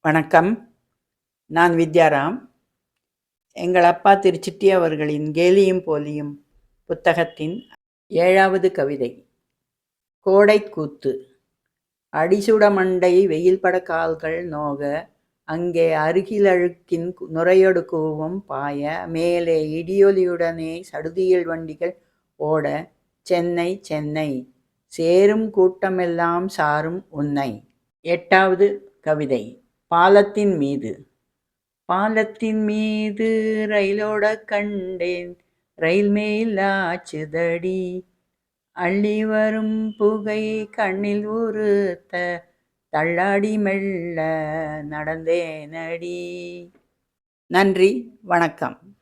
வணக்கம். நான் வித்யாராம். எங்கள் அப்பா திரு சிட்டி அவர்களின் கேலியும் போலியும் புத்தகத்தின் ஏழாவது கவிதை. கோடைக்கூத்து. அடிசுட மண்டை வெயில் பட கால்கள் நோக அங்கே அருகிலழுக்கின் நுரையொடு கூவம் பாய மேலே இடியொலியுடனே சடுதியில் வண்டிகள் ஓட சென்னை சென்னை சேரும் கூட்டமெல்லாம் சாரும் உன்னை எட்டாவது கவிதை பாலத்தின் மீது பாலத்தின் மீது ரயிலோட கண்டேன். ரயில் மேல் ஆச்சுதடி. அள்ளி வரும் புகை கண்ணில் உறுத்த. தள்ளாடி மெல்ல நடந்தேனடி. நன்றி வணக்கம்.